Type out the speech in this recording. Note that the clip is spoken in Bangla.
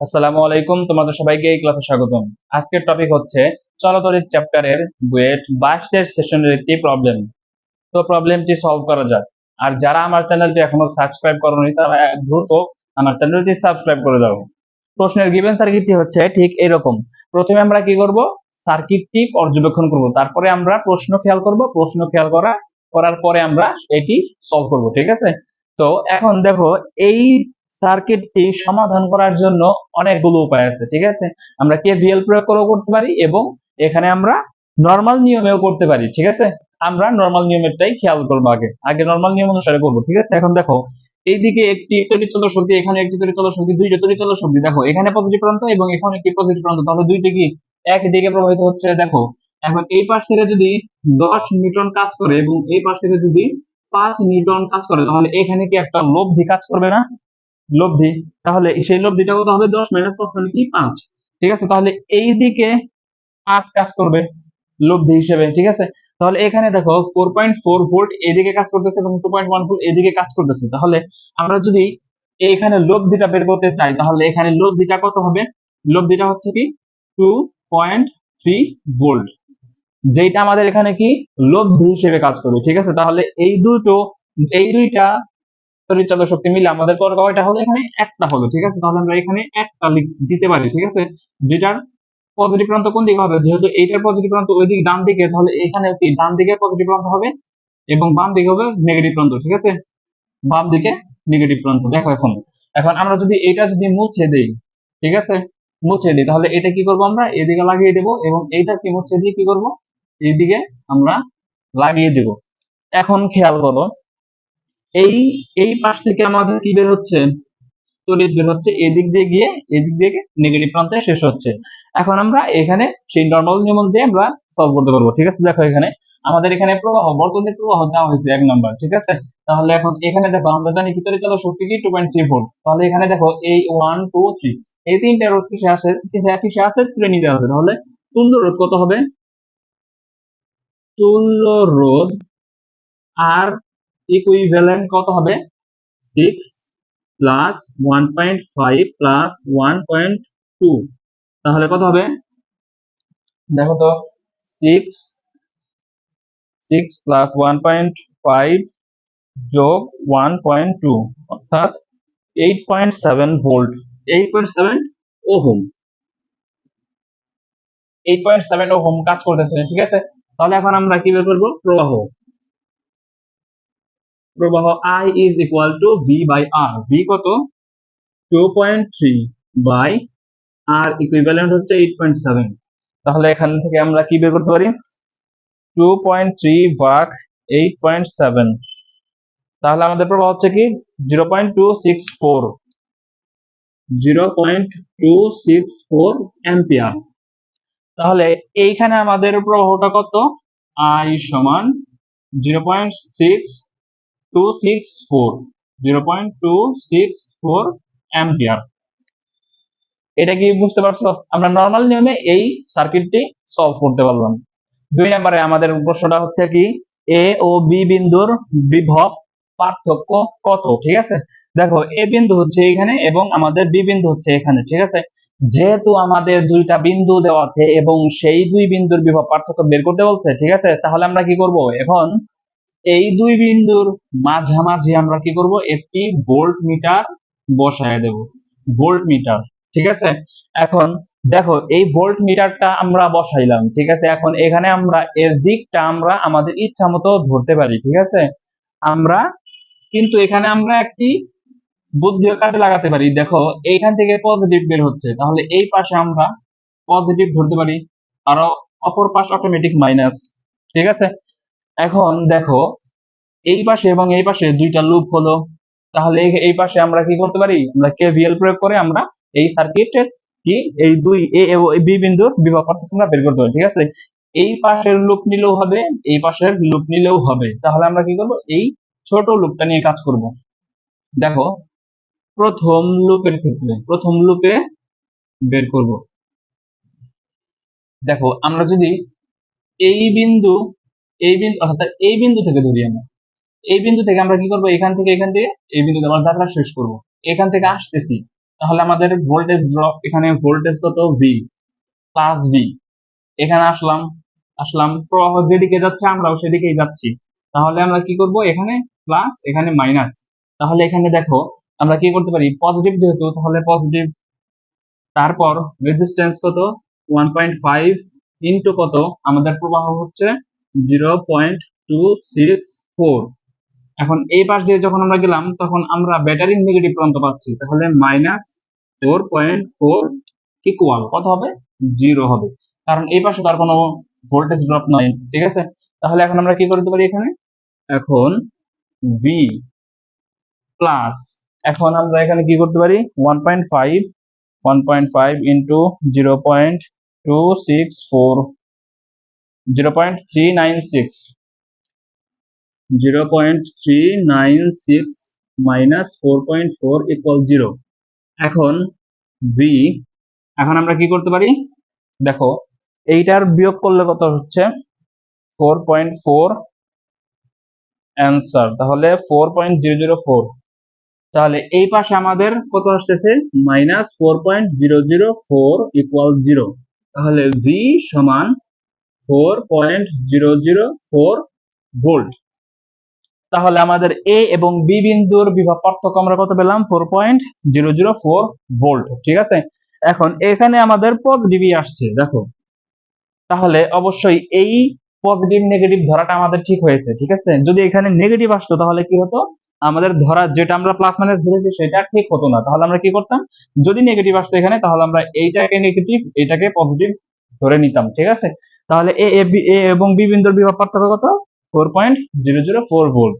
আসসালামু আলাইকুম, তোমাদের সবাইকে এই ক্লাসে স্বাগতম। আজকের টপিক হচ্ছে চলতরিত চ্যাপ্টারের বুয়েট বাইশের সেশনের একটি প্রবলেম তো প্রবলেমটি সলভ করা যাক। আর যারা আমার চ্যানেলটি এখনও সাবস্ক্রাইব করনি, তারা দ্রুত আমার চ্যানেলটি সাবস্ক্রাইব করে দাও। প্রশ্নের গিভেন সার্কিটটি হচ্ছে ঠিক এরকম। প্রথমে আমরা কি করব? সার্কিটটি পর্যবেক্ষণ করব। তারপরে আমরা প্রশ্ন খেয়াল করব। প্রশ্ন খেয়াল করা, করার পরে আমরা এটি সলভ করব, ঠিক আছে? তো এখন দেখো, এই সার্কিটটি সমাধান করার জন্য অনেকগুলো উপায় আছে, ঠিক আছে? আমরা কেভিএল প্রয়োগ করেও করতে পারি এবং এখানে আমরা নর্মাল নিয়মেও করতে পারি, ঠিক আছে? আমরা নর্মাল নিয়মেরটাই খেয়াল করব আগে। আগে নর্মাল নিয়ম অনুসারে করব, ঠিক আছে? এখন দেখো, এইদিকে একটি তড়িৎচল শক্তি এখানে একটি তড়িৎচল শক্তি দুইটা তড়িৎচল শক্তি দেখো, এখানে পজিটিভ প্রান্ত এবং এখানে একটি পজিটিভ প্রান্ত। তাহলে দুইটা কি? এক দিকে প্রবাহিত হচ্ছে, দেখো, এখন এই পাশ থেকে যদি দশ নিউটন কাজ করে এবং এই পাশ থেকে যদি পাঁচ নিউটন কাজ করে, তাহলে এখানে কি একটা লব্ধি কাজ করবে না? লব্ধি, তাহলে সেই লব্ধিটা কত হবে? দশ মাইনাস পাঁচ মানে কি? পাঁচ। ঠিক আছে? তাহলে এই দিকে পাঁচ কাজ করবে লব্ধি হিসেবে, ঠিক আছে? তাহলে এখানে দেখো ফোর পয়েন্ট ফোর ভোল্ট এদিকে কাজ করতেছে এবং টু পয়েন্ট ওয়ান ভোল্ট এদিকে কাজ করতেছে। তাহলে আমরা যদি এখানে লব্ধিটা বের করতে চাই, তাহলে এখানে লব্ধিটা কত হবে? লব্ধিটা হচ্ছে কি? টু পয়েন্ট থ্রি ভোল্ট যেটা আমাদের এখানে কি? লব্ধি হিসেবে কাজ করবে, ঠিক আছে? তাহলে এই দুটো, এই দুইটা তড়িৎচালক শক্তি মিলে আমাদের কয়টা হলো এখানে? একটা হলো, ঠিক আছে? তাহলে আমরা এখানে একটা দিতে পারি, ঠিক আছে? যেটার পজিটিভ প্রান্ত কোন দিকে হবে? যেহেতু এইটার পজিটিভ প্রান্ত ওই দিক ডান দিকে, তাহলে এখানে কি? ডান দিকে পজিটিভ প্রান্ত হবে এবং বাম দিকে হবে নেগেটিভ প্রান্ত ঠিক আছে? বাম দিকে নেগেটিভ প্রান্ত দেখো এখন। এখন আমরা যদি এটা যদি মুছে দেই, ঠিক আছে? মুছে দিই, তাহলে এটা কি করব আমরা? এদিকে লাগিয়ে দেব এবং এইটা কি মুছে দিয়ে কি করব? এইদিকে আমরা লাগিয়ে দেব। এখন খেয়াল করো এই এই পাশ থেকে আমাদের কি বের হচ্ছে? তড়িৎ বের হচ্ছে। এদিক দিয়ে গিয়ে, এদিক দিয়ে নেগেটিভ প্রান্তে শেষ হচ্ছে। এখন আমরা এখানে সেই নর্মাল নিয়ম অনুযায়ী আমরা সলভ করতে পারব, ঠিক আছে? দেখো এখানে, আমাদের এখানে প্রবাহ বর্তমানের প্রবাহ যা হয়েছে এক নাম্বার ঠিক আছে? তাহলে এখন এখানে দেখো, আমরা জানি তড়িৎ চালক শক্তি কি? টু পয়েন্ট থ্রি ভোল্ট তাহলে এখানে দেখো, এই ওয়ান টু থ্রি এই তিনটা রোধ কিসে আসে? কিসে কিসে আছে শ্রেণীতে আছে তাহলে তুল্য রোধ কত হবে? তুল্য রোধ আর ইকুইভ্যালেন্ট কত হবে? Six plus one point five plus one point two তাহলে কত হবে? দেখো তো six six plus one point five যোগ ওয়ান পয়েন্ট টু অর্থাৎ eight point seven volt eight point seven ohm. Eight point seven ohm কাজ করতেছে, ঠিক আছে? তাহলে এখন আমরা কি বের করব? প্রবাহ। প্রবাহ I is equal to V by R V কত? 2.3 by R equivalent হচ্ছে 8.7 তাহলে এখান থেকে আমরা কি বের করতে পারি? 2.3 ভাগ 8.7 তাহলে আমাদের প্রবাহ হচ্ছে কি? 0.264 0.264 অ্যাম্পিয়ার তাহলে এইখানে আমাদের প্রবাহটা কত? আই সমান 0.6 এটা কি বুঝতে পারছ? আমরা নর্মাল নিয়মে এই সার্কিটটি সলভ করতে পারলাম। দুই নম্বরে আমাদের প্রশ্নটা হচ্ছে কি এ ও বি বিন্দুর বিভব পার্থক্য কত? ঠিক আছে? দেখো এ বিন্দু হচ্ছে এখানে এবং আমাদের বি বিন্দু হচ্ছে এখানে, ঠিক আছে? যেহেতু আমাদের দুইটা বিন্দু দেওয়া আছে এবং সেই দুই বিন্দুর বিভব পার্থক্য বের করতে বলছে, ঠিক আছে? তাহলে আমরা কি করব? এখন এই দুই বিন্দুর মাঝামাঝি আমরা কি করব? একটি ভোল্ট মিটার বসায় দেব। ভোল্ট মিটার ঠিক আছে? এখন দেখো, এই ভোল্ট মিটারটা আমরা বসাইলাম, ঠিক আছে? এখন এখানে আমরা এর দিকটা আমরা আমাদের ইচ্ছা মতো ধরতে পারি, ঠিক আছে? আমরা কিন্তু এখানে আমরা একটি বুদ্ধিও কাজে লাগাতে পারি। দেখো, এইখান থেকে পজিটিভ বের হচ্ছে। তাহলে এই পাশে আমরা পজিটিভ ধরতে পারি। আর অপর পাশ অটোমেটিক মাইনাস ঠিক আছে? এখন দেখো, এই পাশে এবং এই পাশে দুইটা লুপ হলো। তাহলে এই- পাশে আমরা কি করতে পারি? আমরা কেভিএল প্রয়োগ করে আমরা এই সার্কিটের কি এই দুই এ বি বিন্দুর বিভব পার্থক্য আমরা বের করতে পারি, ঠিক আছে? এই পাশের লুপ নিলেও হবে, এই পাশের লুপ নিলেও হবে। তাহলে আমরা কি করব? এই ছোট লুপটা নিয়ে কাজ করব। দেখো, প্রথম লুপের ক্ষেত্রে, প্রথম লুপে বের করব। দেখো, আমরা যদি এই বিন্দু এই বিন্দু, অর্থাৎ এই বিন্দু থেকে ধরি আমরা। এই বিন্দু থেকে আমরা কি করব? এখান থেকে এখান থেকে, এই বিন্দুতে আমরা যাত্রা শেষ করব। এখান থেকে আসতেছি। তাহলে আমাদের ভোল্টেজ ড্রপ এখানে ভোল্টেজ কত? ভি প্লাস ভি এখানে আসলাম আসলাম, প্রবাহ যেদিকে যাচ্ছে আমরাও সেদিকেই যাচ্ছি। তাহলে আমরা কি করব? এখানে প্লাস এখানে মাইনাস তাহলে এখানে দেখো, আমরা কি করতে পারি? পজিটিভ যেহেতু, তাহলে পজিটিভ তারপর রেজিস্ট্যান্স কত? ওয়ান পয়েন্ট ফাইভ ইন্টু কত? আমাদের প্রবাহ হচ্ছে zero point two six four. এখন এই পাশ দিয়ে যখন আমরা গেলাম, তখন আমরা ব্যাটারির নেগেটিভ প্রান্ত পাচ্ছি। তাহলে minus four point four equal কত হবে? জিরো হবে। কারণ এই পাশে তার কোনো ভোল্টেজ ড্রপ নয় ঠিক আছে? তাহলে এখন আমরা কি করতে পারি এখানে? এখন ভি প্লাস এখন আমরা এখানে কি করতে পারি? One point five one point five into zero point two six four zero point three nine six zero point three nine six minus four point four equal zero এখন ভি এখন আমরা কি করতে পারি? দেখো, এইটার বিয়োগ করলে কত হচ্ছে? ফোর পয়েন্ট ফোর অ্যান্সার তাহলে four point zero zero four তাহলে এই পাশে আমাদের কত আসতেছে? Minus four point zero zero four equal zero তাহলে ভি সমান four point zero zero four volt তাহলে আমাদের এ এবং বি বিন্দুর বিভব পার্থক্য আমরা কত পেলাম? Four point zero zero four volt ঠিক আছে? এখন এখানে আমাদের পজিটিভই আসছে, দেখো। তাহলে অবশ্যই এই পজিটিভ নেগেটিভ ধরাটা আমাদের ঠিক হয়েছে, ঠিক আছে? যদি এখানে নেগেটিভ আসতো তাহলে কি হতো? আমাদের ধরা যেটা আমরা প্লাস মাইনাস ধরেছি সেটা ঠিক হতো না। তাহলে আমরা কি করতাম? যদি নেগেটিভ আসতো এখানে, তাহলে আমরা এইটাকে নেগেটিভ এটাকে পজিটিভ ধরে নিতাম, ঠিক আছে? তাহলে এ এবং বি বিন্দুর বিভব পার্থক্য কত? Four point zero zero four volt